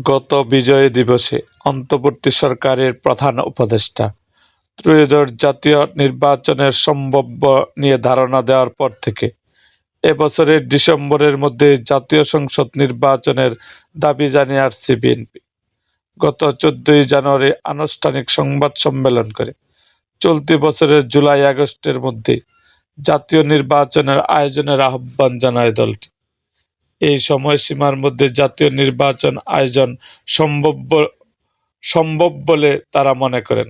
গত বিজয় দিবসে অন্তর্বর্তী সরকারের প্রধান উপদেষ্টা ত্রয়োদশ জাতীয় নির্বাচনের সম্ভাব্য নিয়ে ধারণা দেওয়ার পর থেকে এবছরের ডিসেম্বরের মধ্যে জাতীয় সংসদ নির্বাচনের দাবি জানিয়ে আসছে বিএনপি। গত চোদ্দই জানুয়ারি আনুষ্ঠানিক সংবাদ সম্মেলন করে চলতি বছরের জুলাই আগস্টের মধ্যে জাতীয় নির্বাচনের আয়োজনের আহ্বান জানায় দলটি। এই সময়সীমার মধ্যে জাতীয় নির্বাচন আয়োজন সম্ভব সম্ভব বলে তারা মনে করেন।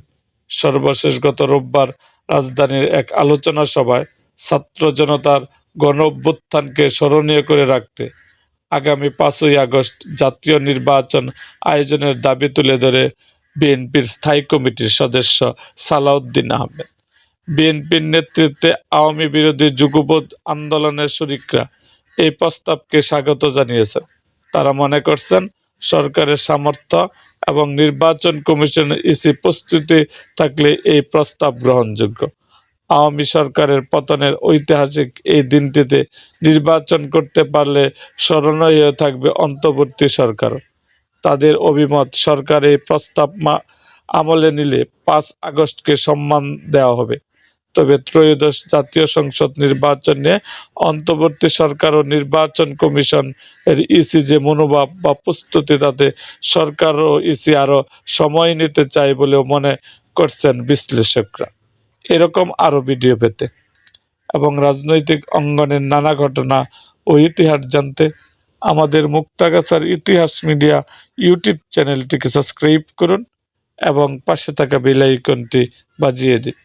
সর্বশেষ গত রোববার রাজধানীর এক আলোচনা সভায় ছাত্র জনতার গণ অভ্যুত্থানকে স্মরণীয় করে রাখতে আগামী পাঁচই আগস্ট জাতীয় নির্বাচন আয়োজনের দাবি তুলে ধরে বিএনপির স্থায়ী কমিটির সদস্য সালাউদ্দিন আহমেদ। বিএনপির নেতৃত্বে আওয়ামী বিরোধী যুগপৎ আন্দোলনের শরিকরা এই প্রস্তাবকে স্বাগত জানিয়েছেন তারা মনে করছেন, সরকারের সামর্থ্য এবং নির্বাচন কমিশনের ইসি প্রস্তুতি থাকলে এই প্রস্তাব গ্রহণযোগ্য। আওয়ামী সরকারের পতনের ঐতিহাসিক এই দিনটিতে নির্বাচন করতে পারলে স্মরণীয় থাকবে অন্তর্বর্তী সরকার। তাদের অভিমত, সরকার এই প্রস্তাব আমলে নিলে পাঁচ আগস্টকে সম্মান দেওয়া হবে। তবে ত্রয়োদশ জাতীয় সংসদ নির্বাচন অন্তর্বর্তী সরকার ও নির্বাচন কমিশন এর ইসি যে মনোভাব বা প্রস্তুতি, তাতে সরকার ও ইসি আরও সময় নিতে চায় বলেও মনে করছেন বিশ্লেষকরা। এরকম আরও ভিডিও পেতে এবং রাজনৈতিক অঙ্গনের নানা ঘটনা ও ইতিহাস জানতে আমাদের মুক্তাগাছার ইতিহাস মিডিয়া ইউটিউব চ্যানেলটিকে সাবস্ক্রাইব করুন এবং পাশে থাকা বেল আইকনটি বাজিয়ে দিন।